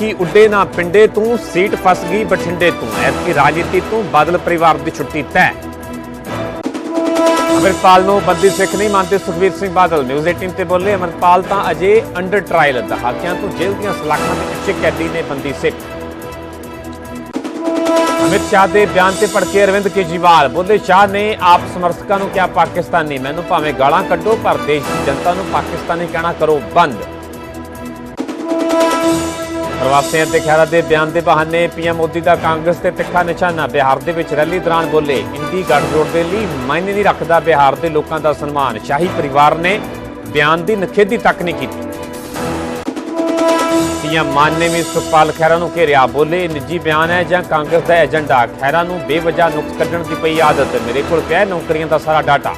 ਕੀ ਉੱਡੇ ਨਾ ਪਿੰਡੇ ਤੋਂ, ਸੀਟ ਫਸ ਗਈ ਬਠਿੰਡੇ ਤੂੰ। ਐਤਕੀ ਰਾਜਨੀਤੀ ਤੋਂ, ਬਾਦਲ ਪਰਿਵਾਰ ਦੀ ਛੁੱਟੀ ਤੈਅ। ਅਮਰਪਾਲ ਨੂੰ ਬੰਦੀ ਸਿੱਖ ਨਹੀਂ ਮੰਨਦੇ ਸੁਖਵੀਰ ਸਿੰਘ ਬਾਦਲ। ਨਿਊਜ਼ 18 ਤੇ ਬੋਲੇ, ਅਮਰਪਾਲ ਤਾਂ ਅਜੇ ਅੰਡਰ ਟ੍ਰਾਇਲ ਦਹਾਕਿਆਂ ਤੋਂ ਜੇਲ੍ਹ ਦੀਆਂ ਸਲਾਖਾਂ ਦੇ ਪਿੱਛੇ ਕੈਦੀ ਨੇ ਬੰਦੀ ਸਿੱਖ। ਅਮਿਤ ਸ਼ਾਹ ਦੇ ਬਿਆਨ ਤੇ ਭੜਕੇ ਅਰਵਿੰਦ ਕੇਜਰੀਵਾਲ। ਬੋਲੇ, ਸ਼ਾਹ ਨੇ ਆਪ ਸਮਰਥਕਾਂ ਨੂੰ ਕਿਹਾ, ਪਾਕਿਸਤਾਨੀ, ਮੈਨੂੰ ਭਾਵੇਂ ਗਾਲਾਂ ਕੱਢੋ, ਪਰ ਦੇਸ਼ ਦੀ ਜਨਤਾ ਨੂੰ ਪਾਕਿਸਤਾਨੀ ਕਹਿਣਾ ਕਰੋ ਬੰਦ। ਪ੍ਰਵਾਸੀਆਂ ਤੇ ਖਹਿਰਾ ਦੇ ਬਿਆਨ ਦੇ ਬਹਾਨੇ ਪੀਐਮ ਮੋਦੀ ਦਾ ਕਾਂਗਰਸ ਤੇ ਤਿੱਖਾ ਨਿਸ਼ਾਨਾ। ਬਿਹਾਰ ਦੇ ਵਿੱਚ ਰੈਲੀ ਦੌਰਾਨ ਬੋਲੇ, ਇੰਡੀ ਗੱਠਜੋੜ ਦੇ ਲਈ ਮਾਇਨੇ ਨਹੀਂ ਰੱਖਦਾ ਬਿਹਾਰ ਦੇ ਲੋਕਾਂ ਦਾ ਸਨਮਾਨ। ਸ਼ਾਹੀ ਪਰਿਵਾਰ ਨੇ ਬਿਆਨ ਦੀ ਨਖੇਦੀ ਤੱਕ ਨਹੀਂ ਕੀਤੀ। ਪੀਐਮ ਮਾਨ ਨੇ ਵੀ ਸੁਖਪਾਲ ਖਹਿਰਾ ਨੂੰ ਘੇਰਿਆ, ਬੋਲੇ ਨਿੱਜੀ ਬਿਆਨ ਹੈ ਜਾਂ ਕਾਂਗਰਸ ਦਾ ਏਜੰਡਾ? ਖਹਿਰਾ ਨੂੰ ਬੇਵਜ੍ਹਾ ਨੁਕਸ ਕੱਢਣ ਦੀ ਪਈ ਆਦਤ। ਮੇਰੇ ਕੋਲ ਪਿਆ ਨੌਕਰੀਆਂ ਦਾ ਸਾਰਾ ਡਾਟਾ।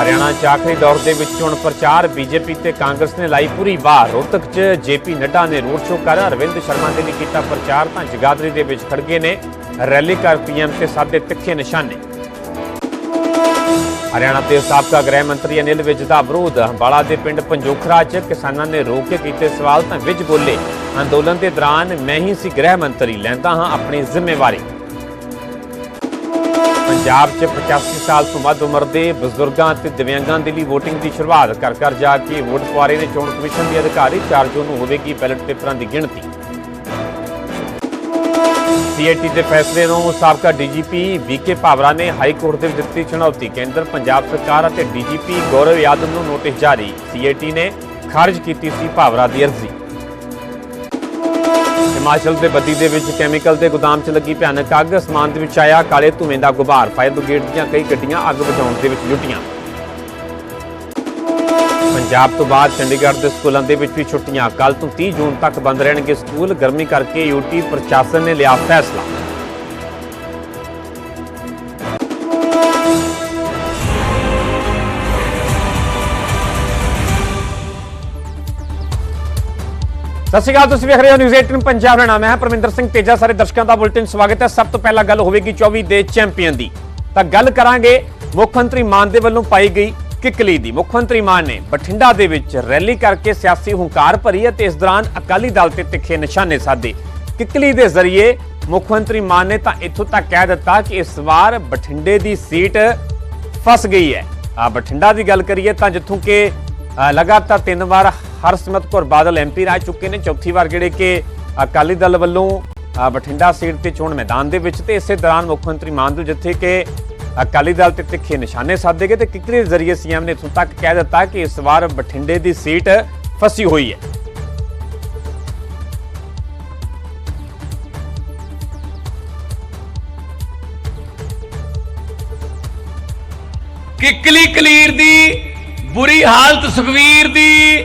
ਹਰਿਆਣਾ 'ਚ ਆਖਰੀ ਦੌਰ ਦੇ ਵਿੱਚ ਚੋਣ ਪ੍ਰਚਾਰ ਬੀਜੇਪੀ ਤੇ ਕਾਂਗਰਸ ਨੇ ਲਾਈ ਪੂਰੀ ਵਾਰ। ਰੋਹਤਕ 'ਚ ਜੇਪੀ ਨੱਡਾ ਨੇ ਰੋਡ ਸ਼ੋਅ ਕਰ ਅਰਵਿੰਦ ਸ਼ਰਮਾ ਦੇ ਲਈ ਕੀਤਾ ਪ੍ਰਚਾਰ ਤਾਂ ਜਗਾਦਰੀ ਦੇ ਵਿੱਚ ਖੜਗੇ ਨੇ। ਰੈਲੀ ਕਰ ਪੀਐਮ ਤੇ ਸਾਦੇ ਤਿੱਖੇ ਨਿਸ਼ਾਨੇ। ਹਰਿਆਣਾ ਦੇ ਸਾਬਕਾ ਗ੍ਰਹਿ ਮੰਤਰੀ ਅਨਿਲ ਵਿਜ ਦਾ ਵਿਰੋਧ। ਅੰਬਾਲਾ ਦੇ ਪਿੰਡ ਪੰਜੋਖਰਾ 'ਚ ਕਿਸਾਨਾਂ ਨੇ ਰੋਕ ਕੇ ਕੀਤੇ ਸਵਾਲ ਤਾਂ ਵਿਜ ਬੋਲੇ। ਅੰਦੋਲਨ ਦੇ ਦੌਰਾਨ ਮੈਂ ਹੀ ਸੀ ਗ੍ਰਹਿ ਮੰਤਰੀ, ਲੈਂਦਾ ਹਾਂ ਆਪਣੀ ਜ਼ਿੰਮੇਵਾਰੀ। ਪੰਜਾਬ 'ਚ 85 ਸਾਲ ਤੋਂ ਵੱਧ ਉਮਰ ਦੇ ਬਜ਼ੁਰਗਾਂ ਅਤੇ ਦਿਵਿਆਂਗਾਂ ਦੇ ਲਈ VOTING ਦੀ ਸ਼ੁਰੂਆਤ ਕਰ ਕਰ ਜਾ ਕੇ ਵੋਟ ਪਵਾ ਰਹੇ ਨੇ। ਚੋਣ ਕਮਿਸ਼ਨ ਦੇ ਅਧਿਕਾਰੀ 4 ਜੂਨ ਨੂੰ ਹੋਵੇਗੀ ਬੈਲਟ ਪੇਪਰਾਂ ਦੀ ਗਿਣਤੀ। ਸੀਏਟੀ ਦੇ ਫੈਸਲੇ ਨੂੰ ਸਾਬਕਾ ਡੀਜੀਪੀ ਵੀਕੇ ਭਾਵਰਾ ਨੇ ਹਾਈ ਕੋਰਟ ਦੇ ਵਿੱਚ ਦਿੱਤੀ ਚੁਣੌਤੀ। ਕੇਂਦਰ, ਪੰਜਾਬ ਸਰਕਾਰ ਅਤੇ ਡੀਜੀਪੀ ਗੌਰਵ ਯਾਦਵ ਨੂੰ ਨੋਟਿਸ ਜਾਰੀ। ਸੀਏਟੀ ਨੇ ਖਾਰਜ ਕੀਤੀ ਸੀ ਭਾਵਰਾ ਦੀ ਅਰਜ਼ੀ। ਹਿਮਾਚਲ ਦੇ ਬੱਦੀ ਦੇ ਵਿੱਚ ਕੈਮੀਕਲ ਦੇ ਗੋਦਾਮ 'ਚ ਲੱਗੀ ਭਿਆਨਕ ਅੱਗ ਅਸਮਾਨ ਦੇ ਵਿੱਚ ਆਇਆ ਕਾਲੇ ਧੂਏ ਦਾ ਗੁਬਾਰ, ਫਾਇਰ ਬ੍ਰਿਗੇਡ ਦੀਆਂ ਕਈ ਗੱਡੀਆਂ ਅੱਗ ਬੁਝਾਉਣ ਦੇ ਵਿੱਚ ਜੁਟੀਆਂ ਪੰਜਾਬ ਤੋਂ ਬਾਅਦ ਚੰਡੀਗੜ੍ਹ ਦੇ ਸਕੂਲਾਂ ਦੇ ਵਿੱਚ ਵੀ ਛੁੱਟੀਆਂ ਕੱਲ ਤੋਂ 30 ਜੂਨ ਤੱਕ ਬੰਦ ਰਹਿਣਗੇ ਸਕੂਲ। ਗਰਮੀ ਕਰਕੇ ਯੂਟੀ ਪ੍ਰਸ਼ਾਸਨ ਨੇ ਲਿਆ ਫੈਸਲਾ। ਸਤਿ ਸ਼੍ਰੀ ਅਕਾਲ, ਤੁਸੀਂ ਵੇਖ ਰਹੇ ਹੋ ਨਿਊਜ਼ 18 ਪੰਜਾਬ। ਦਾ ਨਾਮ ਹੈ ਪਰਮਿੰਦਰ ਸਿੰਘ ਤੇਜਾ। ਸਾਰੇ ਦਰਸ਼ਕਾਂ ਦਾ ਬੁਲਟਨ ਸਵਾਗਤ ਹੈ। ਸਭ ਤੋਂ ਪਹਿਲਾਂ ਗੱਲ ਹੋਵੇਗੀ 24 ਦੇ ਚੈਂਪੀਅਨ ਦੀ। ਤਾਂ ਗੱਲ ਕਰਾਂਗੇ ਮੁੱਖ ਮੰਤਰੀ ਮਾਨ ਦੇ ਵੱਲੋਂ ਪਾਈ ਗਈ ਕਿਕਲੀ ਦੀ। ਮੁੱਖ ਮੰਤਰੀ ਮਾਨ ਨੇ ਬਠਿੰਡਾ ਦੇ ਵਿੱਚ ਰੈਲੀ ਕਰਕੇ ਸਿਆਸੀ ਹੰਕਾਰ ਭਰੀ ਅਤੇ ਇਸ ਦੌਰਾਨ ਅਕਾਲੀ ਦਲ ਤੇ ਤਿੱਖੇ ਨਿਸ਼ਾਨੇ ਸਾਧੇ। ਕਿਕਲੀ ਦੇ ਜ਼ਰੀਏ ਮੁੱਖ ਮੰਤਰੀ ਮਾਨ ਨੇ ਤਾਂ ਇੱਥੋਂ ਤੱਕ ਕਹਿ ਦਿੱਤਾ ਕਿ ਇਸ ਵਾਰ ਬਠਿੰਡੇ ਦੀ ਸੀਟ ਫਸ ਗਈ ਹੈ। ਆ ਬਠਿੰਡਾ ਦੀ ਗੱਲ ਕਰੀਏ ਤਾਂ ਜਿੱਥੋਂ ਕਿ ਲਗਾਤਾਰ ਤਿੰਨ ਵਾਰ ਹਰਸਿਮਰਤ ਕੌਰ ਬਾਦਲ ਐਮਪੀ ਰਹਿ ਚੁੱਕੇ ਨੇ। ਚੌਥੀ ਵਾਰ ਜਿਹੜੇ ਕਿ ਅਕਾਲੀ ਦਲ ਵੱਲੋਂ ਬਠਿੰਡਾ ਸੀਟ ਤੇ ਚੋਣ ਮੈਦਾਨ ਦੇ ਵਿੱਚ ਤੇ ਇਸੇ ਦੌਰਾਨ ਮੁੱਖ ਮੰਤਰੀ ਮਾਨ ਦੇ ਜਿੱਥੇ ਕਿ ਅਕਾਲੀ ਦਲ ਤੇ ਤਿੱਖੇ ਨਿਸ਼ਾਨੇ ਸਾਧੇ ਗਏ ਤੇ ਕਿਕਰੀ ਦੇ ਜ਼ਰੀਏ ਸੀਐਮ ਨੇ ਇੱਥੋਂ ਤੱਕ ਕਹਿ ਦਿੱਤਾ ਕਿ ਇਸ ਵਾਰ ਬਠਿੰਡੇ ਦੀ ਸੀਟ ਫਸੀ ਹੋਈ ਹੈ। ਕਿਕਲੀ ਕਲੀਰ ਦੀ, ਬੁਰੀ ਹਾਲਤ ਸੁਖਵੀਰ ਦੀ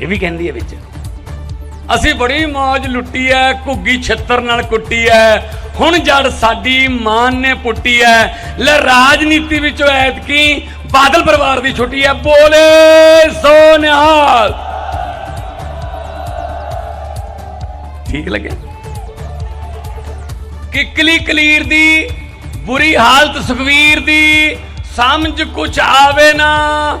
ਇਹ ਵੀ ਕਹਿੰਦੀ ਹੈ ਵਿੱਚ। ਅਸੀਂ ਬੜੀ ਮੌਜ ਲੁੱਟੀ ਹੈ, ਘੁੱਗੀ ਛੱਤਰ ਨਾਲ ਕੁੱਟੀ ਹੈ। ਹੁਣ ਜੜ ਸਾਡੀ ਮਾਨ ਨੇ ਪੁੱਟੀ ਹੈ। ਲੈ ਰਾਜਨੀਤੀ ਵਿੱਚੋਂ ਐਤਕੀ ਬਾਦਲ ਪਰਿਵਾਰ ਦੀ ਛੁੱਟੀ ਹੈ। ਬੋਲੇ ਸੋ ਨਿਹਾਲ। ਠੀਕ ਲੱਗਿਆ ਕਿਕਲੀ ਕਲੀਰ ਦੀ, ਬੁਰੀ ਹਾਲਤ ਸੁਖਵੀਰ ਦੀ, ਸਮਝ ਕੁਛ ਆਵੇ ਨਾ।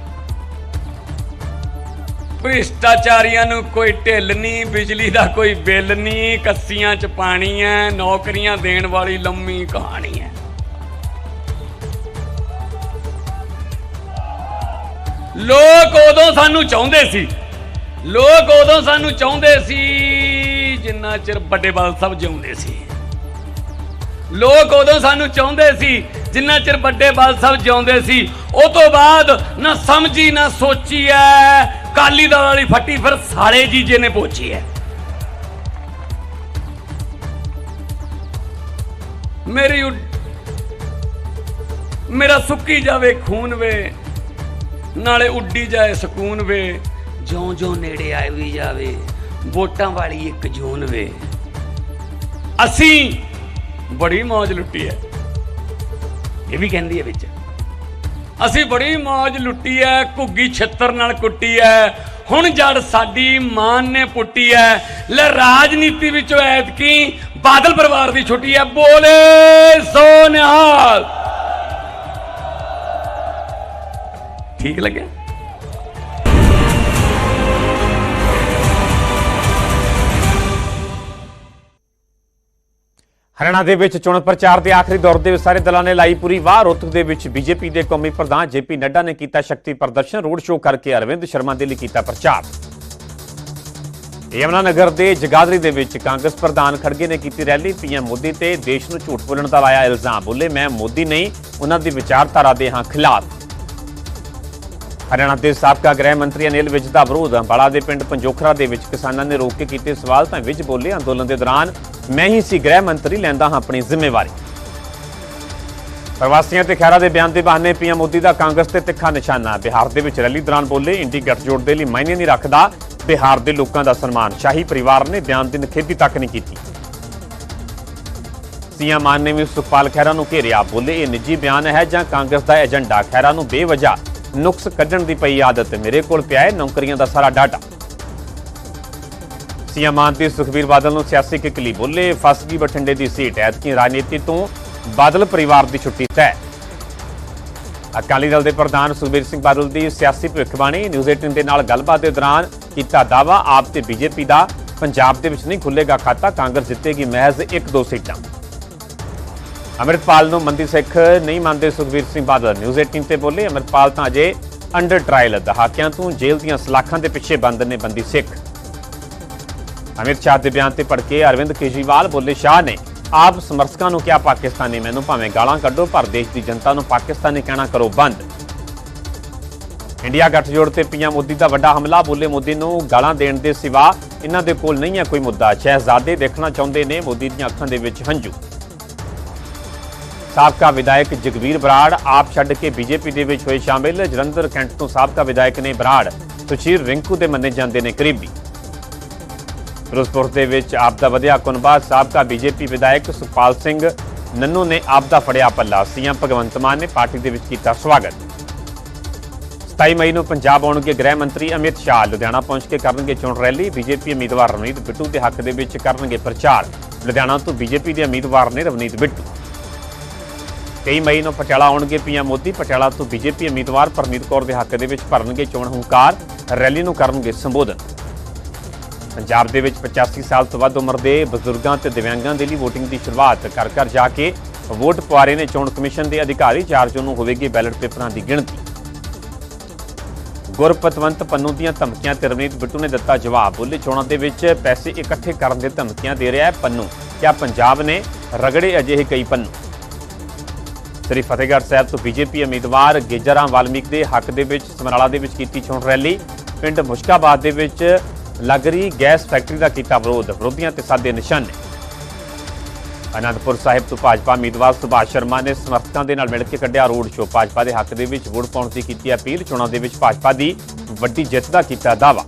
ਭ੍ਰਿਸ਼ਟਾਚਾਰੀਆਂ ਨੂੰ ਕੋਈ ਢਿੱਲ ਨਹੀਂ, ਬਿਜਲੀ ਦਾ ਕੋਈ ਬਿੱਲ ਨਹੀਂ, ਕੱਸੀਆਂ ਚ ਪਾਣੀ ਹੈ ਨੌਕਰੀਆਂ ਦੇਣ ਵਾਲੀ ਲੰਮੀ ਕਹਾਣੀ ਹੈ ਲੋਕ ਉਦੋਂ ਸਾਨੂੰ ਚਾਹੁੰਦੇ ਸੀ, ਲੋਕ ਉਦੋਂ ਸਾਨੂੰ ਚਾਹੁੰਦੇ ਸੀ, ਜਿੰਨਾ ਚਿਰ ਵੱਡੇ ਬਾਲ ਸਾਹਿਬ ਜਿਉਂਦੇ ਸੀ। ਲੋਕ ਉਦੋਂ ਸਾਨੂੰ ਚਾਹੁੰਦੇ ਸੀ, ਜਿੰਨਾ ਚਿਰ ਵੱਡੇ ਬਾਲ ਸਾਹਿਬ ਜਿਉਂਦੇ ਸੀ, ਉਹ ਤੋਂ ਬਾਅਦ ਨਾ ਸਮਝੀ ਨਾ ਸੋਚੀ ਐ ਕਾਲੀ ਦਲ ਵਾਲੀ ਫੱਟੀ ਫਿਰ ਸਾਰੇ ਜੀਜੇ ਨੇ ਪੋਚੀ ਹੈ। ਮੇਰੀ ਉੱਡ- ਮੇਰਾ ਸੁੱਕੀ ਜਾਵੇ, ਖੂਨ ਵੇ, ਨਾਲੇ ਉੱਡੀ ਜਾਏ ਸਕੂਨ ਵੇ ਜਿਉਂ ਜਿਉਂ ਨੇੜੇ ਆਈ ਵੀ ਜਾਵੇ, ਵੋਟਾਂ ਵਾਲੀ ਇੱਕ ਜੂਨ ਵੇ। ਅਸੀਂ ਬੜੀ ਮौज ਲੁੱਟੀ ਹੈ। ਇਹ ਵੀ ਕਹਿੰਦੀ ਹੈ ਵਿੱਚ। ਅਸੀਂ ਬੜੀ ਮੌਜ ਲੁੱਟੀ ਹੈ ਘੁੱਗੀ ਛੱਤਰ ਨਾਲ ਕੁੱਟੀ ਹੈ ਹੁਣ ਜੜ ਸਾਡੀ ਮਾਨ ਨੇ ਪੁੱਟੀ ਹੈ ਲੈ ਰਾਜਨੀਤੀ ਵਿੱਚੋਂ ਐਤਕੀ ਬਾਦਲ ਪਰਿਵਾਰ ਦੀ ਛੁੱਟੀ ਹੈ ਬੋਲੇ ਸੋ ਨਿਹਾਲ। ਠੀਕ ਲੱਗਿਆ? ਹਰਿਆਣਾ ਦੇ ਵਿੱਚ ਚੋਣ ਪ੍ਰਚਾਰ ਦੇ ਆਖਰੀ ਦੌਰ ਦੇ ਵਿੱਚ ਸਾਰੇ ਦਲਾਂ ਨੇ ਲਾਈ ਪੂਰੀ ਵਾਹ। ਰੋਤਕ ਦੇ ਵਿੱਚ ਬੀਜੇਪੀ ਦੇ ਕੌਮੀ ਪ੍ਰਧਾਨ ਜੇਪੀ ਨੱਡਾ ਨੇ ਕੀਤਾ ਸ਼ਕਤੀ ਪ੍ਰਦਰਸ਼ਨ, ਰੋਡ ਸ਼ੋਅ ਕਰਕੇ ਅਰਵਿੰਦ ਸ਼ਰਮਾ ਦੇ ਲਈ ਕੀਤਾ ਪ੍ਰਚਾਰ। ਯਮਨਾ ਨਗਰ ਦੇ ਜਗਾਦਰੀ ਦੇ ਵਿੱਚ ਕਾਂਗਰਸ ਪ੍ਰਧਾਨ ਖੜਗੇ ਨੇ ਕੀਤੀ ਰੈਲੀ। ਪੀਐਮ ਮੋਦੀ ਤੇ ਦੇਸ਼ ਨੂੰ ਝੂਠ ਬੋਲਣ ਦਾ ਲਾਇਆ ਇਲਜ਼ਾਮ। ਬੋਲੇ, ਮੈਂ ਮੋਦੀ ਨਹੀਂ, ਉਹਨਾਂ ਦੀ ਵਿਚਾਰਧਾਰਾ ਦੇ ਹਾਂ ਖਿਲਾਫ। ਹਰਿਆਣਾ ਦੇ ਸਾਬਕਾ ਗ੍ਰਹਿ ਮੰਤਰੀ ਅਨਿਲ ਵਿਜ ਦਾ ਵਿਰੋਧ। ਅੰਬਾਲਾ ਦੇ ਪਿੰਡ ਪੰਜੋਖਰਾ ਦੇ ਵਿੱਚ ਕਿਸਾਨਾਂ ਨੇ ਰੋਕ ਕੇ ਕੀਤੇ ਸਵਾਲ ਤਾਂ ਵਿਜ ਬੋਲੇ। ਅੰਦੋਲਨ ਦੇ ਦੌਰਾਨ ਮੈਂ ਹੀ ਸੀ ਗ੍ਰਹਿ ਮੰਤਰੀ, ਲੈਂਦਾ ਹਾਂ ਆਪਣੀ ਜ਼ਿੰਮੇਵਾਰੀ। ਪ੍ਰਵਾਸੀਆਂ ਤੇ ਖੈਰਾ ਦੇ ਬਿਆਨ ਦੇ ਬਹਾਨੇ ਪੀਐਮ ਮੋਦੀ ਦਾ ਕਾਂਗਰਸ ਤੇ ਤਿੱਖਾ ਨਿਸ਼ਾਨਾ। ਬਿਹਾਰ ਦੇ ਵਿੱਚ ਰੈਲੀ ਦੌਰਾਨ ਬੋਲੇ, ਇੰਡੀ ਗੱਠਜੋੜ ਦੇ ਲਈ ਮਾਇਨੇ ਨਹੀਂ ਰੱਖਦਾ। ਬਿਹਾਰ ਦੇ ਲੋਕਾਂ ਦਾ ਸਨਮਾਨ। ਸ਼ਾਹੀ ਪਰਿਵਾਰ ਨੇ ਬਿਆਨ ਦੀ ਨਖੇਦੀ ਤੱਕ ਨਹੀਂ ਕੀਤੀ। ਸੀਐਮ ਮਾਨ ਨੇ ਵੀ ਸੁਖਪਾਲ ਖਹਿਰਾ ਨੂੰ ਘੇਰਿਆ। ਬੋਲੇ, ਇਹ ਨਿੱਜੀ ਬਿਆਨ ਹੈ ਜਾਂ ਕਾਂਗਰਸ ਦਾ ਏਜੰਡਾ? ਖਹਿਰਾ ਨੂੰ ਬੇਵਜ੍ਹਾ ਨੁਕਸ ਕੱਢਣ ਦੀ ਪਈ ਆਦਤ ਮੇਰੇ ਕੋਲ ਪਿਆ ਹੈ। ਨੌਕਰੀਆਂ ਦਾ ਸਾਰਾ ਡਾਟਾ। ਸੀਐਮ ਮਾਨ ਤੇ ਸੁਖਬੀਰ ਬਾਦਲ ਨੂੰ ਸਿਆਸੀ ਕਿਕਲੀ ਬੋਲੇ, ਫਸ ਗਈ ਬਠਿੰਡੇ ਦੀ ਸੀਟ। ਐਤਕੀ ਰਾਜਨੀਤੀ ਤੋਂ ਬਾਦਲ ਪਰਿਵਾਰ ਦੀ ਛੁੱਟੀ ਤੈਅ। ਅਕਾਲੀ ਦਲ ਦੇ ਪ੍ਰਧਾਨ ਸੁਖਬੀਰ ਸਿੰਘ ਬਾਦਲ ਦੀ ਸਿਆਸੀ ਭਵਿੱਖਬਾਣੀ ਨਿਊਜ਼ 18 ਦੇ ਨਾਲ ਗੱਲਬਾਤ ਦੇ ਦੌਰਾਨ ਕੀਤਾ ਦਾਵਾ ਆਪ ਤੇ ਬੀਜੇਪੀ ਦਾ ਪੰਜਾਬ ਦੇ ਵਿੱਚ ਨਹੀਂ ਖੁੱਲੇਗਾ ਖਾਤਾ, ਕਾਂਗਰਸ ਜਿੱਤੇਗੀ ਮਹਿਜ਼ 1-2 ਸੀਟਾਂ। ਅੰਮ੍ਰਿਤਪਾਲ ਨੂੰ ਮੰਦੀ ਸਿੱਖ ਨਹੀਂ ਮੰਨਦੇ ਸੁਖਬੀਰ ਸਿੰਘ ਬਾਦਲ। ਨਿਊਜ਼ 18 ਤੇ ਬੋਲੇ, ਅੰਮ੍ਰਿਤਪਾਲ ਤਾਂ ਅਜੇ ਅੰਡਰ ਟ੍ਰਾਇਲ ਦਹਾਕਿਆਂ ਤੋਂ ਜੇਲ੍ਹ ਦੀਆਂ ਸਲਾਖਾਂ ਦੇ ਪਿੱਛੇ ਬੰਦ ਨੇ ਬੰਦੀ ਸਿੱਖ। ਅਮਿਤ ਸ਼ਾਹ ਦੇ ਬਿਆਨ ਤੇ ਭੜਕੇ ਅਰਵਿੰਦ ਕੇਜਰੀਵਾਲ ਬੋਲੇ ਸ਼ਾਹ ਨੇ, ਆਪ ਸਮਰਥਕਾਂ ਨੂੰ ਕਿਹਾ ਪਾਕਿਸਤਾਨੀ ਮੈਨੂੰ ਭਾਵੇਂ ਗਾਲਾਂ ਕੱਢੋ, ਪਰ ਦੇਸ਼ ਦੀ ਜਨਤਾ ਨੂੰ ਪਾਕਿਸਤਾਨੀ ਕਹਿਣਾ ਕਰੋ ਬੰਦ। ਇੰਡੀਆ ਗੱਠਜੋੜ ਤੇ ਪੀਐਮ ਮੋਦੀ ਦਾ ਵੱਡਾ ਹਮਲਾ, ਬੋਲੇ ਮੋਦੀ ਨੂੰ ਗਾਲਾਂ ਦੇਣ ਦੇ ਸਿਵਾ ਇਹਨਾਂ ਦੇ ਕੋਲ ਨਹੀਂ ਹੈ ਕੋਈ ਮੁੱਦਾ। ਸ਼ਹਿਜ਼ਾਦੇ ਦੇਖਣਾ ਚਾਹੁੰਦੇ ਨੇ ਮੋਦੀ ਦੀਆਂ ਅੱਖਾਂ ਦੇ ਵਿੱਚ ਹੰਝੂ। ਸਾਬਕਾ ਵਿਧਾਇਕ ਜਗਵੀਰ ਬਰਾੜ ਆਪ ਛੱਡ ਕੇ ਬੀਜੇਪੀ ਦੇ ਵਿੱਚ ਹੋਏ ਸ਼ਾਮਿਲ। ਜਲੰਧਰ ਕੈਂਟ ਤੋਂ ਸਾਬਕਾ ਵਿਧਾਇਕ ਨੇ ਬਰਾੜ ਸੁਸ਼ੀਰ ਰਿੰਕੂ ਦੇ ਮੰਨੇ ਜਾਂਦੇ ਨੇ ਕਰੀਬੀ। ਫਿਰੋਜ਼ਪੁਰ ਦੇ ਵਿੱਚ ਆਪ ਦਾ ਵਧਿਆ ਕੁਨਬਾ ਸਾਬਕਾ ਬੀਜੇਪੀ ਵਿਧਾਇਕ ਸੁਖਪਾਲ ਸਿੰਘ ਨੰਨੂ ਨੇ ਆਪ ਦਾ ਫੜਿਆ ਪੱਲਾ। ਸੀਐਮ ਭਗਵੰਤ ਮਾਨ ਨੇ ਪਾਰਟੀ ਦੇ ਵਿੱਚ ਕੀਤਾ ਸਵਾਗਤ। 27 ਮਈ ਨੂੰ ਪੰਜਾਬ ਆਉਣਗੇ ਗ੍ਰਹਿ ਮੰਤਰੀ ਅਮਿਤ ਸ਼ਾਹ। ਲੁਧਿਆਣਾ ਪਹੁੰਚ ਕੇ ਕਰਨਗੇ ਚੋਣ ਰੈਲੀ। ਬੀਜੇਪੀ ਉਮੀਦਵਾਰ ਰਵਨੀਤ ਬਿੱਟੂ ਦੇ ਹੱਕ ਦੇ ਵਿੱਚ ਕਰਨਗੇ ਪ੍ਰਚਾਰ। ਲੁਧਿਆਣਾ ਤੋਂ ਬੀਜੇਪੀ ਦੇ ਉਮੀਦਵਾਰ ਨੇ ਰਵਨੀਤ ਬਿੱਟੂ। 23 ਮਈ ਨੂੰ ਪਟਿਆਲਾ ਆਉਣਗੇ ਪੀਐਮ ਮੋਦੀ। ਪਟਿਆਲਾ ਤੋਂ ਬੀਜੇਪੀ ਉਮੀਦਵਾਰ ਪਰਨੀਤ ਕੌਰ ਦੇ ਹੱਕ ਦੇ ਵਿੱਚ ਭਰਨਗੇ ਚੋਣ ਹੰਕਾਰ। ਰੈਲੀ ਨੂੰ ਕਰਨਗੇ ਸੰਬੋਧਨ। ਪੰਜਾਬ ਦੇ ਵਿੱਚ 85 ਸਾਲ ਤੋਂ ਵੱਧ ਉਮਰ ਦੇ ਬਜ਼ੁਰਗਾਂ ਤੇ ਦਿਵਿਆਂਗਾਂ ਦੇ ਲਈ VOTING ਦੀ ਸ਼ੁਰੂਆਤ ਕਰ ਕਰ ਜਾ ਕੇ ਵੋਟ ਪਵਾ ਰਹੇ ਨੇ ਚੋਣ ਕਮਿਸ਼ਨ ਦੇ ਅਧਿਕਾਰੀ 4 ਜੂਨ ਨੂੰ ਹੋਵੇਗੀ ਬੈਲਟ ਪੇਪਰਾਂ ਦੀ ਗਿਣਤੀ। ਗੁਰਪਤਵੰਤ ਪੰਨੂ ਦੀਆਂ ਧਮਕੀਆਂ ਤੇ ਰਵਨੀਤ ਬਿੱਟੂ ਨੇ ਦਿੱਤਾ ਜਵਾਬ। ਬੋਲੇ ਚੋਣਾਂ ਦੇ ਵਿੱਚ ਪੈਸੇ ਇਕੱਠੇ ਕਰਨ ਦੇ ਧਮਕੀਆਂ ਦੇ ਰਿਹਾ ਹੈ ਪੰਨੂ। ਕਿਆ ਪੰਜਾਬ ਨੇ ਰਗੜੇ ਅਜਿਹੇ ਕਈ ਪੰਨੂ? ਸ੍ਰੀ ਫਤਿਹਗੜ੍ਹ ਸਾਹਿਬ ਤੋਂ ਬੀਜੇਪੀ ਉਮੀਦਵਾਰ ਗੇਜਰਾਮ ਵਾਲਮੀਕ ਦੇ ਹੱਕ ਦੇ ਵਿੱਚ ਸਮਰਾਲਾ ਦੇ ਵਿੱਚ ਕੀਤੀ ਚੋਣ ਰੈਲੀ। ਪਿੰਡ ਮੁਸ਼ਕਾਬਾਦ ਦੇ ਵਿੱਚ ਲੱਗ ਰਹੀ ਗੈਸ ਫੈਕਟਰੀ ਦਾ ਕੀਤਾ ਵਿਰੋਧ, ਵਿਰੋਧੀਆਂ ਤੇ ਸਾਦੇ ਨਿਸ਼ਾਨੇ। ਅਨੰਦਪੁਰ ਸਾਹਿਬ ਤੋਂ ਭਾਜਪਾ ਉਮੀਦਵਾਰ ਸੁਭਾਸ਼ ਸ਼ਰਮਾ ਨੇ ਸਮਰਥਕਾਂ ਦੇ ਨਾਲ ਮਿਲ ਕੇ ਕੱਢਿਆ ਰੋਡ ਸ਼ੋਅ। ਭਾਜਪਾ ਦੇ ਹੱਕ ਦੇ ਵਿੱਚ ਵੋਟ ਪਾਉਣ ਦੀ ਕੀਤੀ ਅਪੀਲ, ਚੋਣਾਂ ਦੇ ਵਿੱਚ ਭਾਜਪਾ ਦੀ ਵੱਡੀ ਜਿੱਤ ਦਾ ਕੀਤਾ ਦਾਅਵਾ।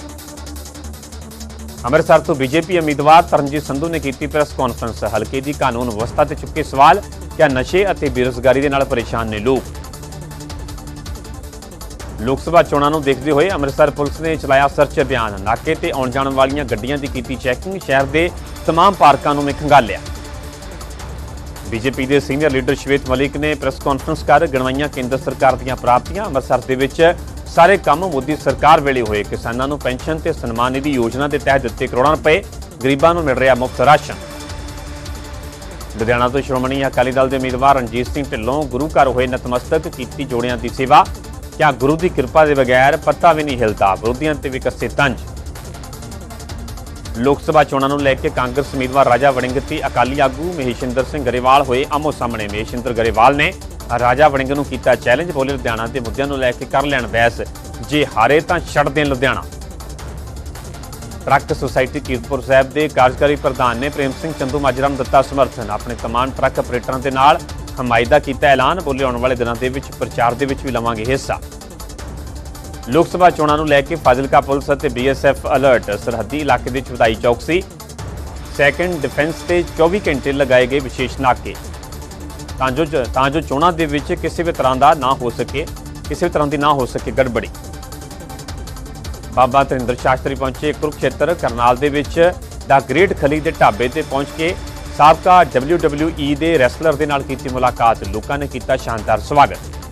ਅੰਮ੍ਰਿਤਸਰ ਤੋਂ ਬੀਜੇਪੀ ਉਮੀਦਵਾਰ ਤਰਨਜੀਤ ਸੰਧੂ ਨੇ ਕੀਤੀ ਪ੍ਰੈਸ ਕਾਨਫਰੰਸ। ਹਲਕੇ ਦੀ ਕਾਨੂੰਨ ਵਿਵਸਥਾ ਤੇ ਚੁੱਕੇ ਸਵਾਲ, ਕਿਆ ਨਸ਼ੇ ਅਤੇ ਬੇਰੁਜ਼ਗਾਰੀ ਦੇ ਨਾਲ ਪਰੇਸ਼ਾਨ ਨੇ ਲੋਕ? ਲੋਕ ਸਭਾ ਚੋਣਾਂ ਨੂੰ ਦੇਖਦੇ ਹੋਏ ਅੰਮ੍ਰਿਤਸਰ ਪੁਲਿਸ ਨੇ ਚਲਾਇਆ ਸਰਚ ਅਭਿਆਨ ਨਾਕੇ ਤੇ ਆਉਣ ਜਾਣ ਵਾਲੀਆਂ ਗੱਡੀਆਂ ਦੀ ਕੀਤੀ ਚੈਕਿੰਗ ਸ਼ਹਿਰ ਦੇ तमाम ਪਾਰਕਾਂ ਨੂੰ ਵੀ ਖੰਗਾਲਿਆ ਬੀਜੇਪੀ ਦੇ ਸੀਨੀਅਰ ਲੀਡਰ ਸ਼ਵੇਤ ਮਲਿਕ ਨੇ ਪ੍ਰੈਸ ਕਾਨਫਰੰਸ ਕਰ ਗਣਵਾਈਆਂ ਕੇਂਦਰ ਸਰਕਾਰ ਦੀਆਂ ਪ੍ਰਾਪਤੀਆਂ ਅੰਮ੍ਰਿਤਸਰ ਦੇ ਵਿੱਚ ਸਾਰੇ ਕੰਮ ਮੋਦੀ ਸਰਕਾਰ ਵੇਲੇ ਹੋਏ ਕਿਸਾਨਾਂ ਨੂੰ ਪੈਨਸ਼ਨ ਤੇ ਸਨਮਾਨ ਨਿਧੀ ਯੋਜਨਾ ਦੇ ਤਹਿਤ ਦਿੱਤੇ ਕਰੋੜਾਂ ਰੁਪਏ ਗਰੀਬਾਂ ਨੂੰ ਮਿਲ ਰਿਹਾ ਮੁਫਤ ਰਾਸ਼ਨ ਲੁਧਿਆਣਾ ਤੋਂ ਸ਼੍ਰੋਮਣੀ ਅਕਾਲੀ ਦਲ ਦੇ ਉਮੀਦਵਾਰ ਰਣਜੀਤ ਸਿੰਘ ਢਿੱਲੋਂ ਗੁਰੂ ਘਰ ਹੋਏ ਨਤਮਸਤਕ ਕੀਤੀ ਜੋੜਿਆਂ ਦੀ ਸੇਵਾ ਕਿਆ ਗੁਰੂ ਦੀ ਕਿਰਪਾ ਦੇ ਬਗੈਰ ਪੱਤਾ ਵੀ ਨਹੀਂ ਹਿਲਦਾ। ਵਿਰੋਧੀਆਂ ਤੇ ਵੀ ਤੰਜ। ਲੋਕ ਸਭਾ ਚੋਣਾਂ ਨੂੰ ਲੈ ਕੇ ਕਾਂਗਰਸ ਉਮੀਦਵਾਰ ਰਾਜਾ ਵੜਿੰਗ ਤੇ ਅਕਾਲੀ ਆਗੂ ਮਹੇਸ਼ਿੰਦਰ ਸਿੰਘ ਗਰੇਵਾਲ ਹੋਏ ਆਮੋ ਸਾਹਮਣੇ। ਮਹੇਸ਼ਿੰਦਰ ਗਰੇਵਾਲ ਨੇ ਰਾਜਾ ਵੜਿੰਗ ਨੂੰ ਕੀਤਾ ਚੈਲੰਜ ਬੋਲੇ ਲੁਧਿਆਣਾ ਦੇ ਮੁੱਦਿਆਂ ਨੂੰ ਲੈ ਕੇ ਕਰ ਲੈਣ ਬਹਿਸ। ਜੇ ਹਾਰੇ ਤਾਂ ਛੱਡ ਦੇਣ ਲੁਧਿਆਣਾ। ਟਰੱਕ ਸੁਸਾਇਟੀ ਕੀਰਤਪੁਰ ਸਾਹਿਬ ਦੇ ਕਾਰਜਕਾਰੀ ਪ੍ਰਧਾਨ ਨੇ ਪ੍ਰੇਮ ਸਿੰਘ ਚੰਦੂ ਮਾਜਰਾ ਨੂੰ ਦਿੱਤਾ ਸਮਰਥਨ। ਆਪਣੇ ਤਮਾਮ ਟਰੱਕ ਆਪਰੇਟਰਾਂ ਦੇ ਨਾਲ ਹਮਾਇਤ ਦਾ ਕੀਤਾ ਐਲਾਨ, ਬੋਲੇ ਆਉਣ ਵਾਲੇ ਦਿਨਾਂ ਦੇ ਵਿੱਚ, ਪ੍ਰਚਾਰ ਦੇ ਵਿੱਚ ਵੀ ਲਵਾਂਗੇ ਹਿੱਸਾ। ਲੋਕ ਸਭਾ ਚੋਣਾਂ ਨੂੰ ਲੈ ਕੇ ਫਾਜ਼ਿਲਕਾ ਪੁਲਿਸ ਅਤੇ ਬੀਐਸਐਫ ਅਲਰਟ, ਸਰਹੱਦੀ ਇਲਾਕੇ ਦੇ ਵਿੱਚ ਵਧਾਈ ਚੌਕਸੀ। ਸੈਕੰਡ ਡਿਫੈਂਸ ਤੇ 24 ਘੰਟੇ ਲਗਾਏ ਗਏ ਵਿਸ਼ੇਸ਼ ਨਾਕੇ। ਤਾਂ ਜੋ ਤਾਂ ਜੋ ਚੋਣਾਂ ਦੇ ਵਿੱਚ ਕਿਸੇ ਵੀ ਤਰ੍ਹਾਂ ਦਾ ਨਾ ਹੋ ਸਕੇ, ਕਿਸੇ ਵੀ ਤਰ੍ਹਾਂ ਦੀ ਨਾ ਹੋ ਸਕੇ ਗੜਬੜੀ। ਬਾਬਾ ਤਰਿੰਦਰ ਸ਼ਾਸਤਰੀ ਪਹੁੰਚੇ ਕੁਰੂਕਸ਼ੇਤਰ, ਕਰਨਾਲ ਦੇ ਵਿੱਚ, ਦਾ ਗ੍ਰੇਟ ਖਲੀ ਦੇ ਢਾਬੇ ਤੇ ਪਹੁੰਚ ਕੇ ਸਾਬਕਾ WWE ਦੇ ਰੈਸਲਰ ਦੇ ਨਾਲ ਕੀਤੀ ਮੁਲਾਕਾਤ ਲੋਕਾਂ ਨੇ ਕੀਤਾ ਸ਼ਾਨਦਾਰ ਸਵਾਗਤ।